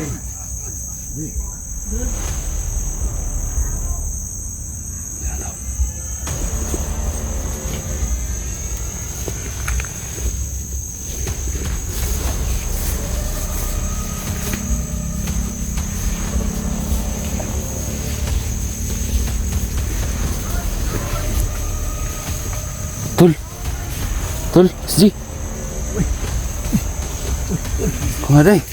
Tol. Tol, SG. Kumaday.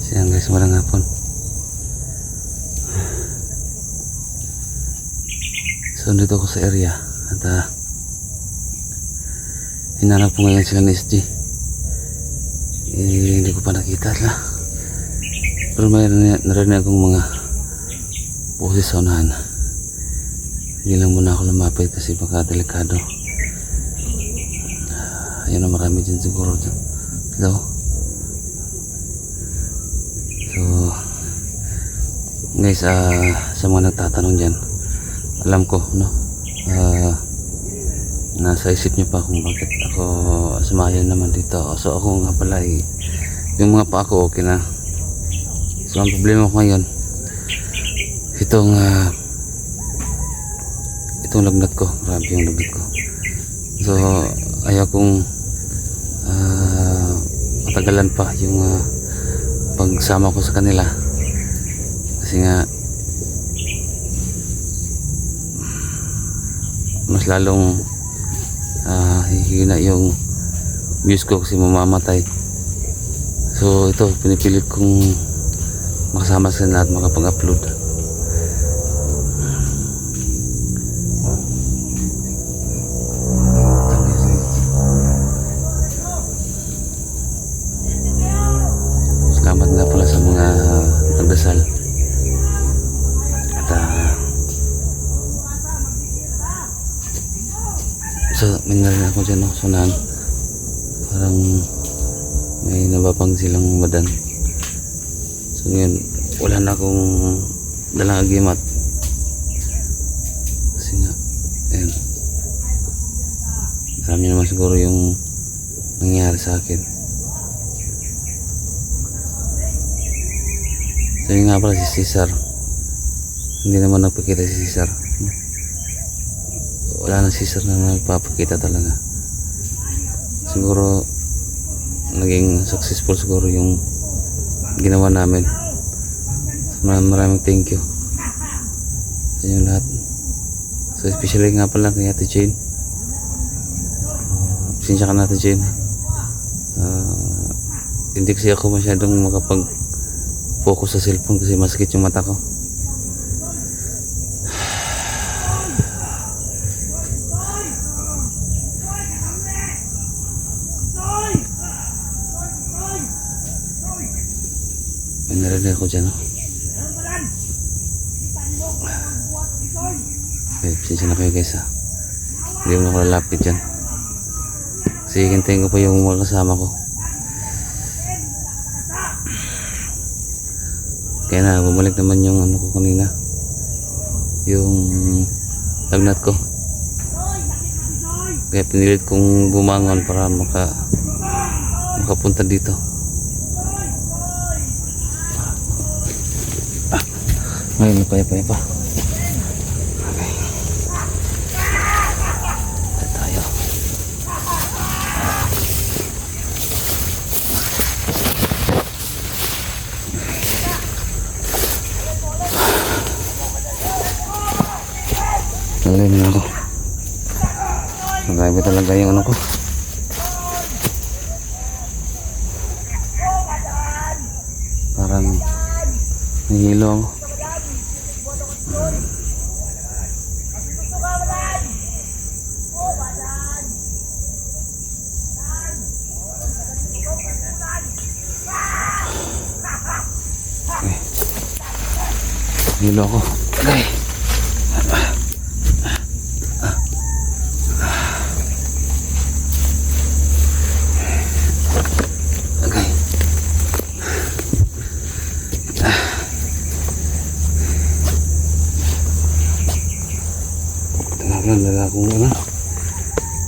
Siyan guys, walang hapon. So, dito ako sa area. At ah, hinanap ko ngayon sila ni SG. Eh, hindi ko pa nakita la. Pero may narinig akong mga boses sa unahan. Hindi lang muna ako lumapit kasi baka delikado. Ayun na marami dyan siguro dyan. Hello? So, guys, ah, sa mga nagtatanong dyan, alam ko, no? Ah, nasa isip niyo pa kung bakit ako sumayon naman dito. So, ako nga pala, eh, yung mga pa ako, okay na. So, ang problema ko ngayon, itong ah, itong lagnat ko grabe yung lagnat ko so ayaw kong ah, matagalan pa yung ah, pagsama ko sa kanila kasi nga mas lalong ah, hihina yung views ko kasi mamamatay. So ito pinipilit kong makasama sa kanila at makapag-upload may narinig ako dyan, no? Sunahan. Parang may nabapang silang madan. So ngayon, wala na akong dalang agimat. Kasi nga, ayun. Alam niyo naman siguro yung nangyari sa akin. So yun nga pala si Cesar. Hindi naman nagpakita si Cesar. Wala na si na nagpapakita talaga. Siguro naging successful siguro yung ginawa namin. Maraming, thank you. Sa inyo lahat. So especially nga pala kay Ate Jane. Pasensya ka na Jane. Ah, hindi kasi ako masyadong makapag focus sa cellphone kasi masakit yung mata ko. Narinig ako dyan. Oh. Okay, pasensya na kayo guys ha. Hindi mo na ako lalapit dyan. Kasi hintayin ko pa yung mga kasama ko. Kaya na, bumalik naman yung ano ko kanina. Yung lagnat ko. Kaya pinilit kong bumangon para maka makapunta dito. Ngayon pa pa. Okay. Ito tayo. Nalin na ako. Marami talaga yung ano ko. Parang nahihilo ako. nila ako. Agay. Agay. Talaga, dala akong ano.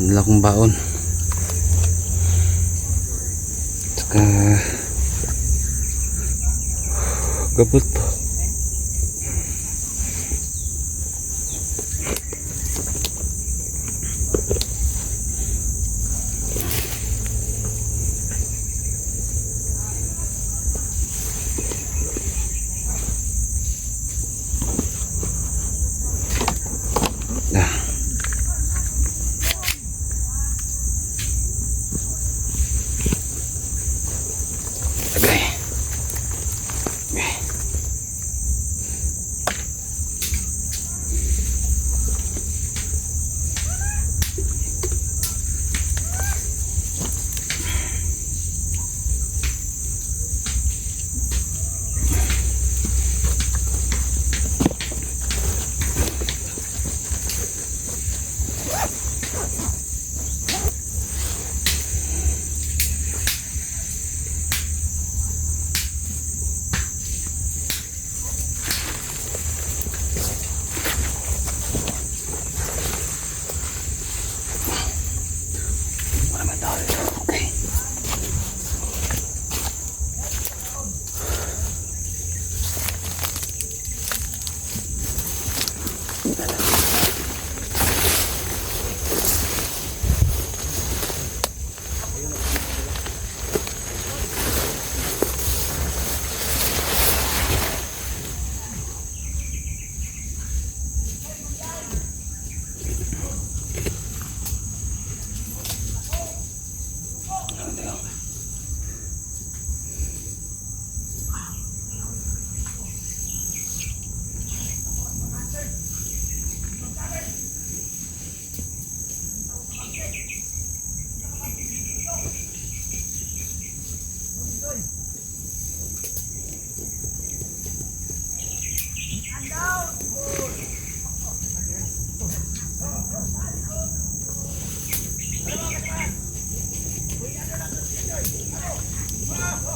Dala baon. Tsaka... Gabot pa. Ah!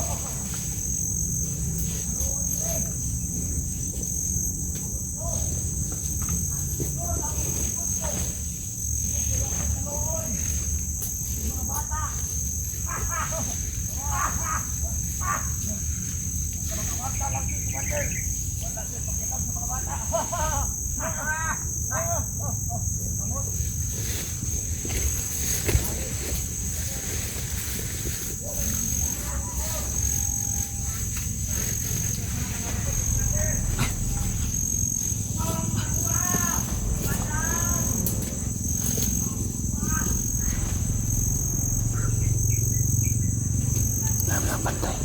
Dami ng bantay.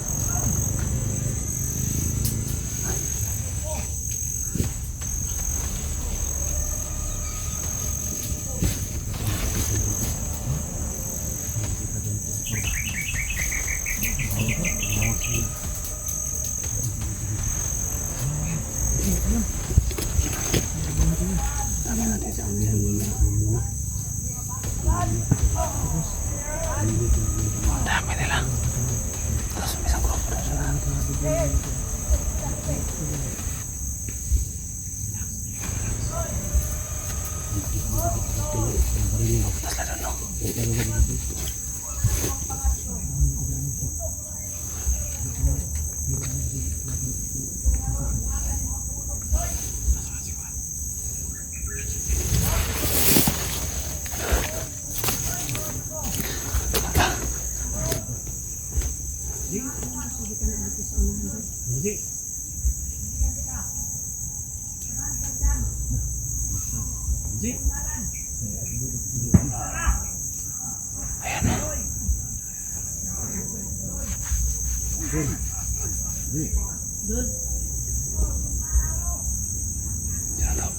Ang dami nila. Tapos may isang grupo doon sa lahat. Tapos lalo no. Diyan daw.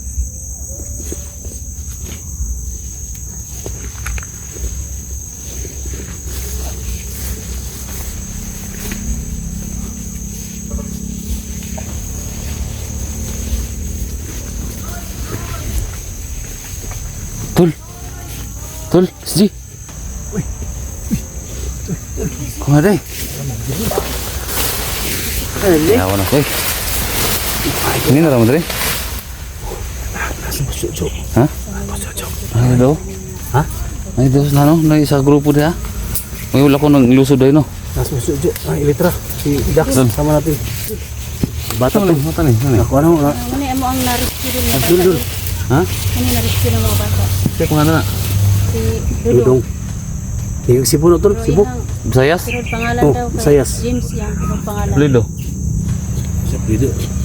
Tol. Tol, SG. Kumaday. Yawa na ko eh. Ini na ramadhan Ha? Ay daw? Ha? Ay daw na no? Na isa grupo dia. May wala ko nang lusod ay no. Nas mo sujo. Ay, ilitra. Si Dax. Sama natin. Bata ni, ito ni, ni. Ako ano na. Ang muna mo ang din ng Dul bata. Ha? Ano ng mga bata? Check mo nga na. Si Dudong. Dudong. Yung Cebu na to, Pero Cebu. Bisayas? Pero pangalan Oh, daw kay Sayas. James yan. Pero pangalan. Lido. Sa.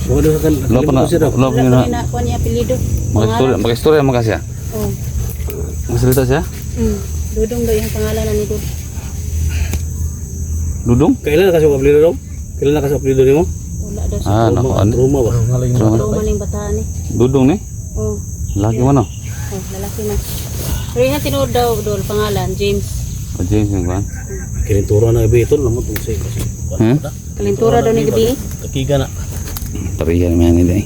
Wala ka kan. Wala pa na, daw. wala pa Wala na. pa na kuha niya apelido. Mag-istorya, Pangalan. mag-istorya mo kasi. Oh. Magsalita siya? Mm. Dudong daw yung pangalan na ni Dudong. Dudong? Kailan na kasi apelido daw? Kailan na kasi? Wala daw siya. Ah, naku, ano? Roma ba? Roma. Maling bataan eh. Dudong ni? Oh. Laki mo no? Oh, lalaki na. Pero yung tinuod daw dol pangalan James. O James yung kuhan. Kinintura na gabi ito. Lamot kung sa'yo kasi. Hmm? Kalintura daw ni gabi. Takiga na. Pariya naman nila eh.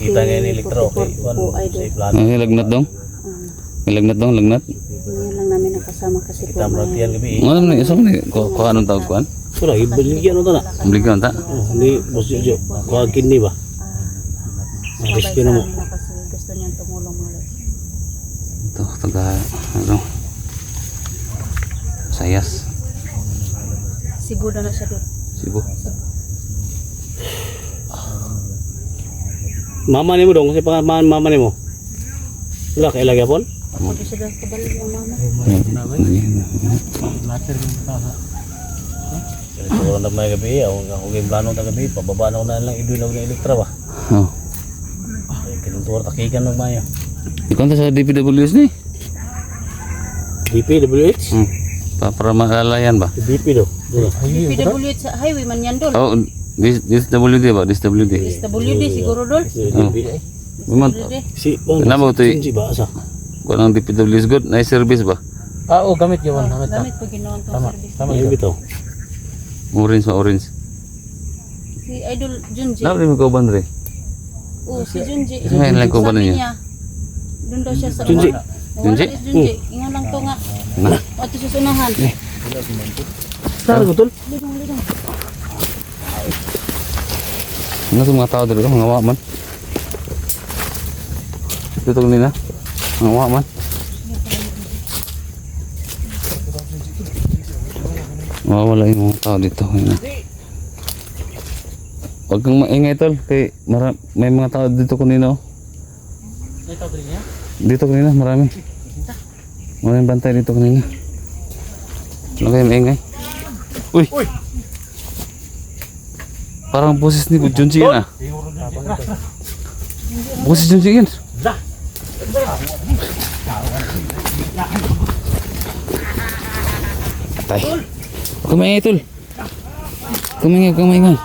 Kita nga ni elektro. Okay. Oh, idol. Sa plano. Ay, lagnat dong? Ah, May lagnat dong, lagnat? ngayon lang namin nakasama kasi po. Kita mo tiyan gabi. Ano naman, isa mo ni, kuha kuha anong tawag kuhan? Wala, ibaligyan mo to na. Bligyan ta? Oh, Hindi, boss Jojo. Kuha kidney ba? Rescue sa na mo. amin na kasi gusto niyang tumulong mga lods. Ito, taga, ano? Sayas. Cebu na na siya doon. Sibo. Mama ni mo dong. Kasi pangalan mama ni mo. Wala, kailagay po? Ako di siya kabalik ng mama. Kinintura na may gabi. Ako ako yung plano na gabi. Pababa na ko na lang idulog ng elektra ba? Oh. Kinintura takikan ng mayo. Ikaw ta sa DPWS ni? DPWH? Hmm. Pa, para maalalayan ba? DP do. Doon. PWD sa highway man yan doon. Oh, this, this WD ba? This WD. SWD siguro doon. Si DP. Naman, SWD. Si, oh, Alam mo, ito y- si ba asa? kuha ng DPWS good, na service ba? Ah, oh, gamit yun. Gamit Gamit pag ginawa itong service. Tama Ay, yun. bitaw. Orange ba, orange? Si Idol Junji. Dapat rin ko ban rin. Oo, si Junji. Isa nga ilang kuban Sabi niya? niya, Doon daw siya sa Junji. Wala Junji? is Junji. Ingon lang to nga. Na. Ato siya sa unahan. Saan ko tol? Ano sa mga tao dito? Mga waman. Dito nila. Mga waman. Mawawala yung mga tao dito. Huwag kang maingay tol. Kay mara may mga tao dito kanina. oh. Dito kanina marami. Maraming bantay dito kanina. Huwag kayo maingay. Uy! Parang boses ni Junji yan ah. Boses Junji yan. Patay. Kumaingay tol. Kumaingay, kumaingay.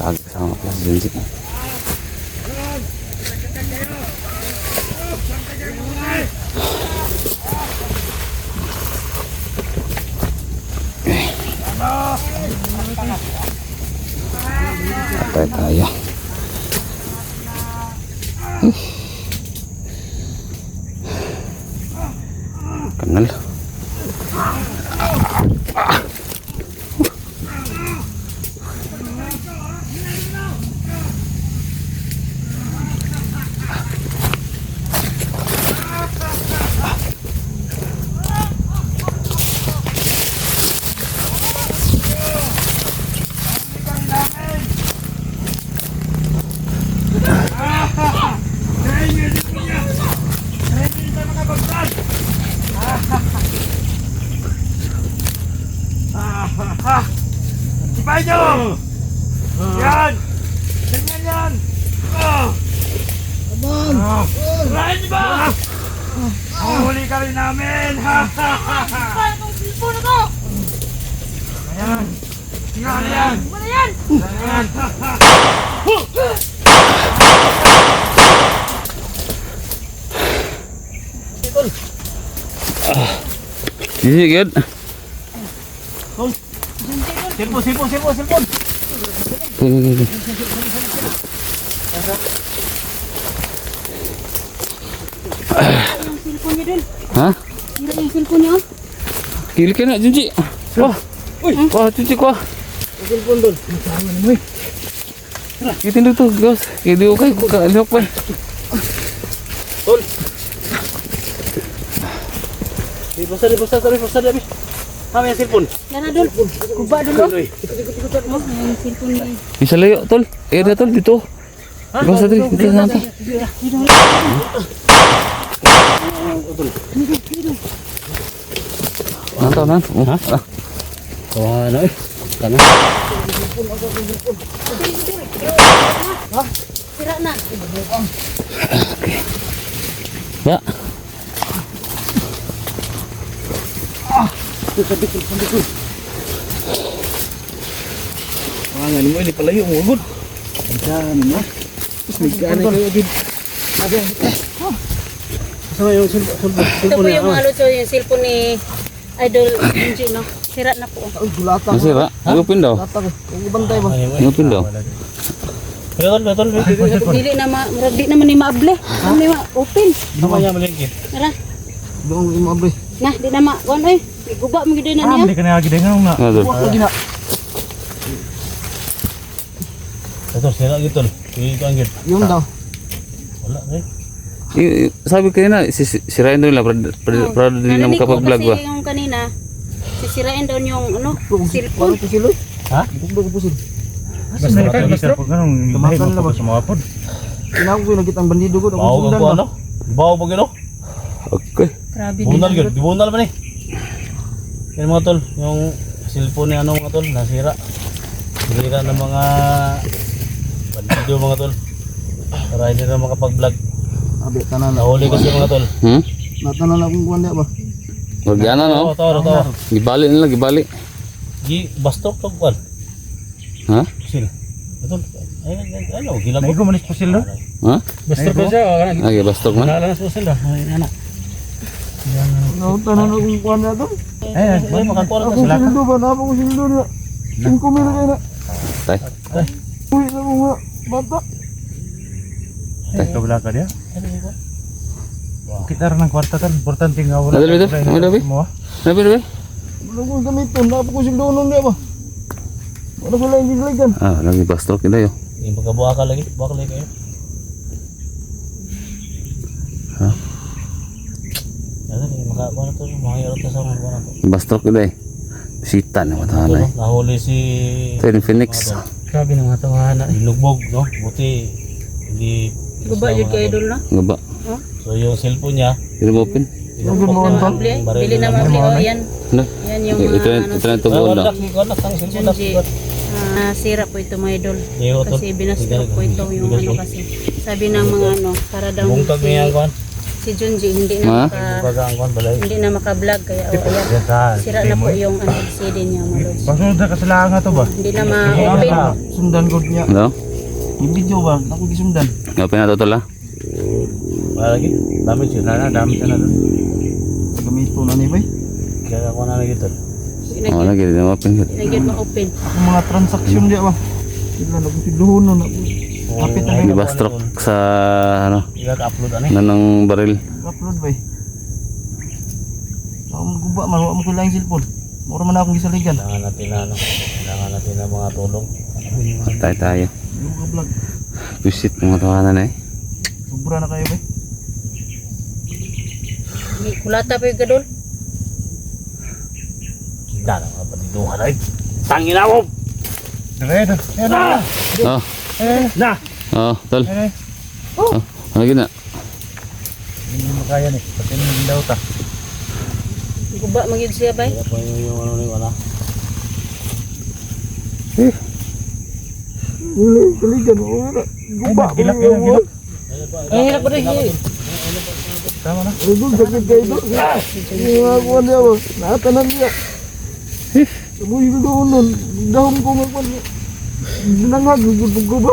Kagak sama kelas Junji. Junji good. Silpon, silpon, silpon, silpon! Cellphone niya doon. Ha? Sira yung cellphone niya. Kili ka na Junji. Wah. Uy, wah Junji kuah. Telepon tol. Kita dulu tuh, guys. Ini okay, kok gak lihat pa. Tol. Di pasar, di pasar, di pasar, di. Kami ang cellphone. Yana dol. Guba dol. oh. Oh, yung cellphone ni. Isa layo, tol. Eh, na tol, dito. Basta dito, dito na to. Nanto, nan. Oh, ah. Oh, ano eh. Kana. Sira na. Ya. Pangan mo ini palayo mo gud. Ano mo? May gana gid. Sama yung cellphone Ito yung mga yung cellphone ni Idol Junji, no? Sira na po. Masira. Ngupin daw. Ngupin daw. Betul betul betul. Dili na ma, di naman ni maable. Ano ni ma open. Sama niya malingki. Tara. Nah, di na ma, kuan oy. Guba mo gid na niya. Hindi ka na lagi dengar na. Ano, tol? Betul sira gitu. Ini kan gid. Yung daw. Wala eh. I- i- Sabi na, si, sirain daw nila para, din na Narinig ko makapag-vlog ba. Kasi yung kanina, sisirain daw yung ano, cellphone. Ha? Basta betul basta po ganun. Tumakan na ba sa mga pod? Kailangan ko yung nagit ang bandido ko. Bawo ka po ano? Bawo pa gino? Okay. Grabe Bunal din. gid. Dibunal man eh. Yan mga tol, yung cellphone ni ano mga tol, nasira. Nasira ng mga bandido mga tol. Para hindi na makapag-vlog. Abi, tanan na. Nahuli kasi mga tol. Hmm? Natanan ako kung kuwan ba? Oo, no? tawa, tawa. Gibali nila, gibali. Gi, bastok to kwan. Ha? Sil. Ito, ano, gilag Naigo manis po sila. Ha? Bastok ko siya, wala na. Ay, bastok man. Wala na sa sila. Ay, anak. Natanan ako kung kuwan na to. Eh, ay, makakuha na Ako sila. sildo ba? Napa ko sildo na. Yung kumila kayo na. Tay. Uy, na mga bata. Ka dia. Kita rin ng kwarta kan, importante nga wala. Nadal, nadal. Ano daw, be? Mo. Nabi, nabi. Wala ko gamiton. Napa ko sildo nun ba? Wala ko lang yung gilagan. Ah, lagi bastok kita yo. Yung pagkabuha ka lagi, buha ka lagi kayo. Ha? Ano, yung makakuha na to, mga hirap na sa mga buha na to. Bastok kita eh. Sita na Ito, matahan no, eh. nahuli si Ten Phoenix. Grabe na. Lugbog, no? Buti, hindi... Guba yun kay Idol na. Nga ba? So yung cellphone niya, Hindi mo open? pinapok na na mabli. Oh, yan. Yan yung Ito mga na, ano, ito na Ah, cellphone na. Junji. Ah, sira po ito mga idol. To. Kasi binastok po ito yung ano kasi. Sabi ng mga ano, para daw si, si Junji hindi na maka, hindi na maka-vlog kaya oh, ayan. Sira na po yung ano, CD niya mga lods. Pasunod na kasalahan nga to ba? Hindi na ma-open. Sundan ko niya. Ano? Yung video ba? Ako gisundan. Open na to tol ha? Wala lagi, damage yun. Wala na, dami ka na doon. Gamito na ni bay. Kaya ako na lagi. Hindi Oh, na lagi, hindi na open. hindi na ma-open. Ako mga transaksyon dia ba? Sila na kung nun. Kapit na Di bastok sa ano, I-upload ano eh. nanang baril. Upload bay. Ako maguba. Wala mo ko lang yung cellphone. Mura man akong gisaligan. Kailangan natin na ano, kailangan natin ng mga tulong. Tayo tayo. Visit mga tawanan eh. Sobra na kayo bay. May Kulata pa yung gadol. Hindi na mga patiduhan ay. Tangin na mo! Dire, dire. Yan na. Oh, Na! oh, tol. Yan eh. Oh, ano gina? Hindi mo kaya ni. Pati nang daw ta. Guba magid siya bay. Kaya po yung, ano ni wala. Wala saligan. Wala. Guba. Gilak yan, gilak. Ay, hirap ba rin? Tama na. Doon, sakit. Yung mga kuwan niya ba? Nakatanan niya. Sabi yung doon nun. Dahon ko kuwan niya. Nangag, gugod ko ba?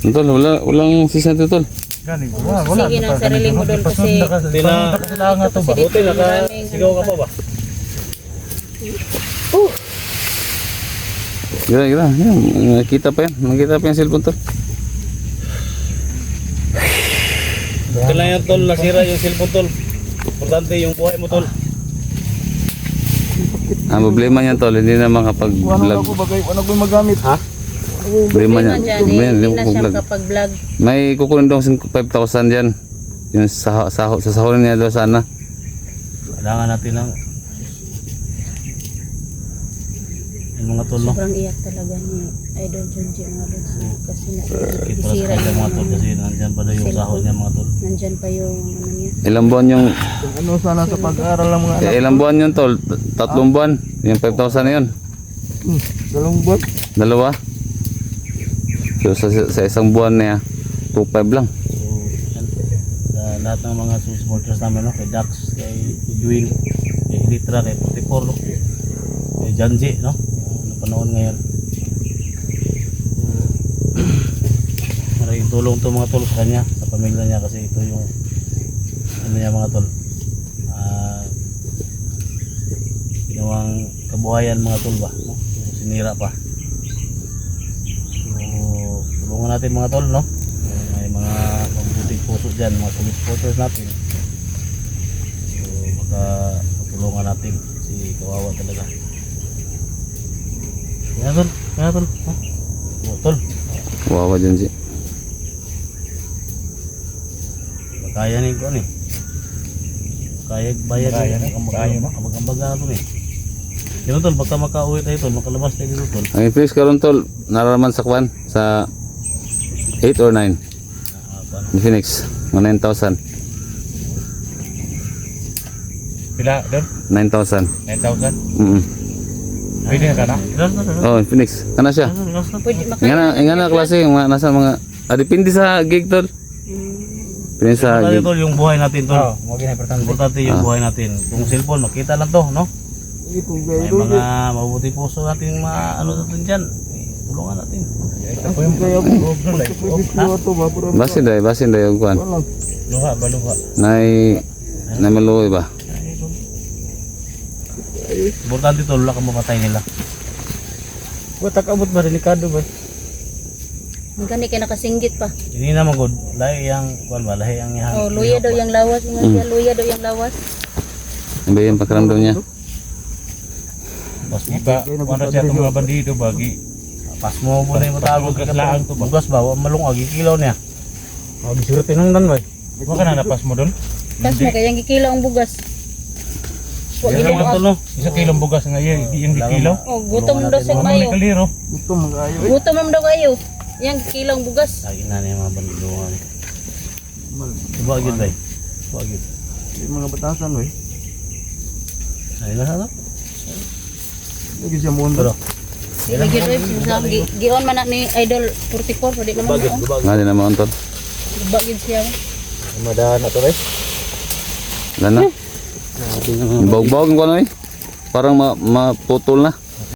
Tol, wala, walang sisa dito tol. Gani, wala, wala. Sige ng sarili mo doon kasi Pasunod na kasi. Hindi na- Pasunod na kasalahan nga to ba? Kasi Buti dito naka maraming sigaw ka pa ba? Gira, gira. Yan, nakita pa yan. Nakita pa yung cellphone tol. Kailangan yan tol, nasira yung cellphone tol. Importante yung buhay mo tol. Ang problema niyan tol, hindi na makapag-vlog. ako bagay. Ano ko yung magamit? Ha? Problema niyan. Problema Problema eh, niyan, hindi na siya makapag-vlog. makapag-vlog. May kukunin daw 5,000 dyan. Yung sa, sa, sa sahurin niya daw sana. Kailangan natin ng Yung mga tol no. Sobrang iyak talaga ni Idol Junji mga lods. Kasi para sa nasira kanya yung mga tol kasi nandyan pa daw yung sahod niya mga tol. Nandyan pa yung ano niya. Ilang buwan yung ano sana sa pag-aaral ng mga anak. ilang buwan yun tol? Tatlong buwan. Yung 5,000 na yun. Hmm, dalawang buwan. Dalawa. So sa, sa isang buwan niya 2.5 lang. So, lahat ng mga supporters namin, no? kay Dax, kay Edwin, kay Litra, kay 44, no? kay Janji, no? Napanood ngayon. Maraming tulong to mga tol sa kanya, sa pamilya niya kasi ito yung ano niya mga tol. Ah, ginawang kabuhayan mga tol ba, no? Sinira pa. So, tulungan natin mga tol, no? May mga mabuting puso dyan, mga solid supporters natin. So, baka matulungan natin si kawawa talaga. Kaya tol, kaya tol. Oh, tol, Wawa dyan si. kaya ni ko ni. Kaya bayad Kaya ni. ni, Ambag- kaya mo. ambag-ambag na tol eh. Baka makauwi tayo tol, makalabas tayo dito tol. Ang increase karon tol, naraman sa kwan sa 8 or 9. Ah, paano? Ni Phoenix, mga 9,000. Pila doon? 9,000. 9,000? Mm. Pwede na? Ilan na, Oh, Phoenix. Kana siya. na, na. Nga na, nga na klase yung mga nasa mga ah, depende sa gig tol. Depende sa Importante gig. tol yung buhay natin tol. Oo, mga importante. Importante yung buhay natin. Kung cellphone, makita lang to, no? May mga mabuti puso natin, mga ano natin dyan. Eh, tulungan natin. Basin day, basin day og kwan. Walang. Luha, baluha. Nay na maluoy ba? Importante tol, wala kang mamatay nila. Ba't takabot ba? Delikado ba? Gani kay nakasinggit pa. Hindi naman good. Lahi yang, kuwan ba, lahi yang yang. Oh, luya daw yung lawas. Mga siya, luya daw yung lawas. Ano ba yung pakiramdam niya? Mo, Iba, kung ano siya itong mga bandido, bagi. pas mo po na yung matawag. Bugas laang to ba? Bugas ba? Malungag, ikilaw niya. Oh, bisurti nang dan ba? Huwag ka na napas mo doon? Tas mo kayang gikilo ang bugas. Wa Yan no? Isa kilong bugas nga yan, hindi yung kilaw. Oh, gutom daw sa kaliro. Gusto mag-ayo. eh. Gutom man daw kayo. Yang gikilo ang bugas. Lagi na niya mga bandulungan. Iba agad ba? Iba agad. Yung mga batasan, we. Ay, nasa to? Lagi siya mo Pero, gyud oy sinasam gi- gion man na ni Idol 44 pwede naman bagid, bagid. Nga din naman tol. Bagid siya. Madahan na to eh. Wala Bawag-bawag ko ano eh. Parang ma maputol na.